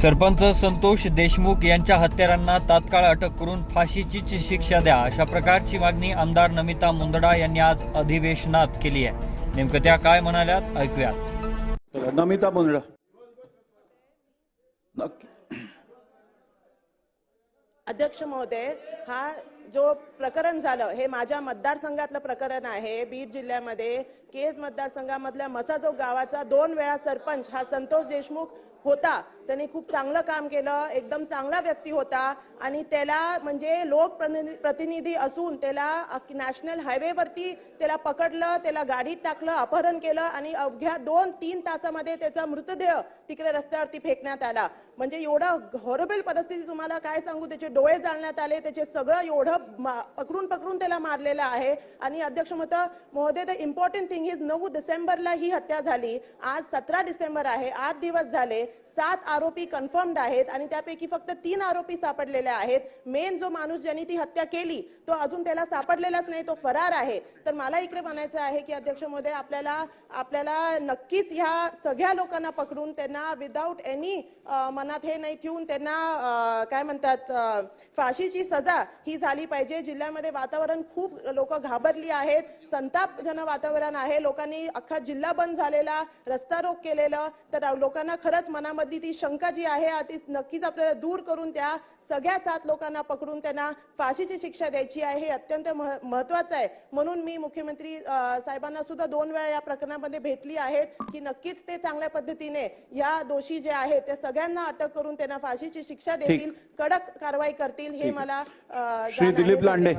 सरपंच संतोष देशमुख यांच्या हत्यारांना तात्काळ अटक करून फाशीचीच शिक्षा द्या अशा प्रकारची मागणी आमदार नमिता मुंदडा यांनी आज अधिवेशनात केली आहे. नेमकं त्या काय म्हणाल्यात ऐकूयात. नमिता मुंदडा. अध्यक्ष महोदय हा जो प्रकरण झालं हे माझ्या मतदारसंघातलं प्रकरण आहे. बीड जिल्ह्यामध्ये केज मतदारसंघामधल्या मसाजो गावाचा दोन वेळा सरपंच हा संतोष देशमुख होता. त्यांनी खूप चांगलं काम केलं एकदम चांगला व्यक्ती होता आणि त्याला म्हणजे लोक प्रतिनिधी- प्रतिनिधी असून त्याला नॅशनल हायवेवरती त्याला पकडलं त्याला गाडीत टाकलं अपहरण केलं आणि अवघ्या दोन तीन तासामध्ये त्याचा मृतदेह तिकडे रस्त्यावरती फेकण्यात आला. म्हणजे एवढं हॉरेबल परिस्थिती तुम्हाला काय सांगू? त्याचे डोळे जाळण्यात आले त्याचे सगळं एवढं मा- पकडून पकडून त्याला मारलेलं आहे. आणि अध्यक्ष मत महोदय द इम्पॉर्टंट थिंग इज नऊ डिसेंबरला ही हत्या झाली. आज सतरा डिसेंबर आहे. आठ दिवस झाले. सात आरोपी कन्फर्म्ड आहेत आणि त्यापैकी फक्त तीन आरोपी सापडलेले आहेत. मेन जो माणूस ज्यांनी ती हत्या केली तो अजून त्याला सापडलेलाच नाही तो फरार आहे. तर मला इकडे म्हणायचं आहे की अध्यक्ष महोदय आपल्याला आपल्याला नक्कीच ह्या सगळ्या लोकांना पकडून त्यांना विदाऊट एनी मनात हे नाही ठेवून त्यांना काय म्हणतात फाशीची सजा ही झाली पाहिजे. जिल्ह्यामध्ये वातावरण खूप लोक घाबरली आहेत. संतापजनक वातावरण आहे. लोकांनी अख्खा जिल्हा बंद झालेला रस्ता रोक केलेलं. तर लोकांना खरंच मनामधली ती शंका जी आहे ती नक्कीच आपल्याला दूर करून त्या सगळ्या सात लोकांना पकडून त्यांना फाशीची शिक्षा द्यायची आहे. हे अत्यंत मह- महत्वाचं आहे. म्हणून मी मुख्यमंत्री साहेबांना सुद्धा दोन वेळा या प्रकरणामध्ये भेटली आहेत की नक्कीच ते चांगल्या पद्धतीने या दोषी जे आहेत त्या सगळ्यांना अटक करून त्यांना फाशीची शिक्षा देतील कडक कारवाई करतील हे मला. दिलीप लांडे.